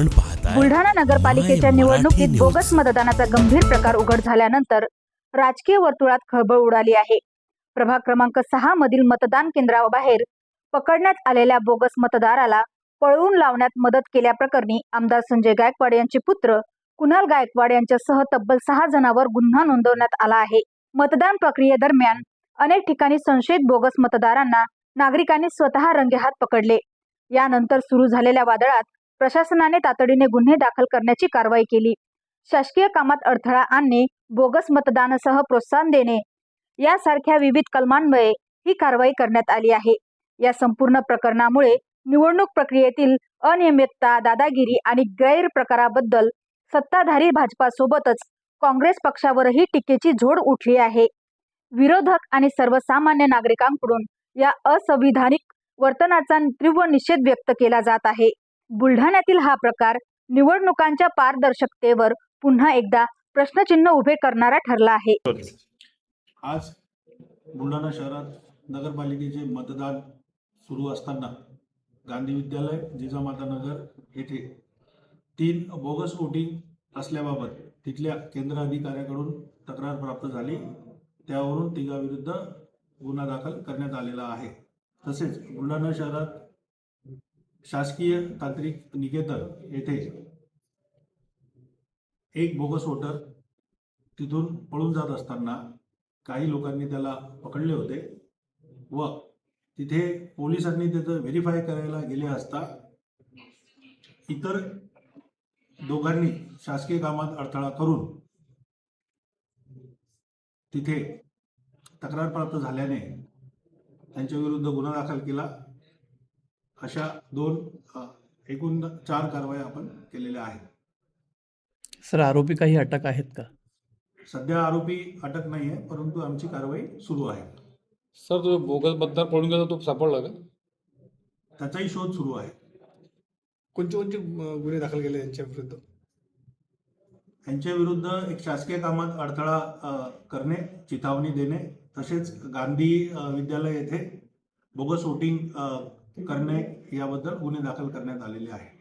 आपण पाहताय. बुलढाणा नगरपालिकेच्या निवडणुकीत बोगस. मतदानाचा गंभीर प्रकार उघड झाल्यानंतर राजकीय वर्तुळात खळबळ उडाली आहे. प्रभाग क्रमांक सहा मधील मतदान केंद्राबाहेर पकडण्यात आलेल्या बोगस मतदाराला पळवून लावण्यात मदत केल्याप्रकरणी आमदार संजय गायकवाड यांचे पुत्र कुणाल गायकवाड यांच्यासह तब्बल सहा जणांवर गुन्हा नोंदवण्यात आला आहे. मतदान प्रक्रियेदरम्यान अनेक ठिकाणी संशयित बोगस मतदारांना नागरिकांनी स्वतः रंगेहात पकडले. यानंतर सुरू झालेल्या वादळात प्रशासनाने तातडीने गुन्हे दाखल करण्याची कारवाई केली. शासकीय कामात अडथळा आणणे बोगस मतदानासह प्रोत्साहन देणे यासारख्या विविध कलमांमुळे ही कारवाई करण्यात आली आहे. या संपूर्ण प्रकरणामुळे निवडणूक प्रक्रियेतील अनियमितता दादागिरी आणि गैरप्रकाराबद्दल सत्ताधारी भाजपासोबतच काँग्रेस पक्षावरही टीकेची झोड उठली आहे. विरोधक आणि सर्वसामान्य नागरिकांकडून या असंविधानिक वर्तनाचा तीव्र निषेध व्यक्त केला जात आहे. बुलढाण्यातील हा प्रकार निवडणुकांच्या पारदर्शकतेवर पुन्हा एकदा प्रश्नचिन्ह उभे करणारा ठरला आहे. आज बुलढाणा शहरात नगरपालिकेचे मतदान सुरू असताना गांधी विद्यालय जिजामाता नगर येथे तीन बोगस वोटिंग असल्याबाबत तिथल्या केंद्र अधिकाऱ्याकडून तक्रार प्राप्त झाली. त्यावरून तिघाविरुद्ध गुन्हा दाखल करण्यात आलेला आहे. तसेच बुलढाणा शहरात शासकीय तांत्रिक निकेतन येथे एक बोगस वोटर तिथून पळून जात असताना काही लोकांनी त्याला पकडले होते व तिथे पोलिसांनी त्याचं व्हेरीफाय करायला गेले असता इतर दोघांनी शासकीय कामात अडथळा करून तिथे तक्रार प्राप्त झाल्याने त्यांच्या विरुद्ध गुन्हा दाखल केला. अशा दोन एकूण चार कारवाया आपण केलेल्या आहेत. सर आरोपी काही अटक आहेत का? सध्या आरोपी अटक नाही आहे परंतु आमची कारवाई सुरू आहे. सर तो बोगस मतदार पळून गेला तो सापडला का? त्याचाही शोध सुरू आहे. कोणते कोणते गुन्हे दाखल केले त्यांच्या विरुद्ध? यांच्या विरुद्ध एक शासकीय कामात अडथळा करणे चिथावणी देणे तसेच गांधी विद्यालय येथे बोगस वोटिंग करणे याबद्दल गुन्हे दाखल करण्यात आलेले आहे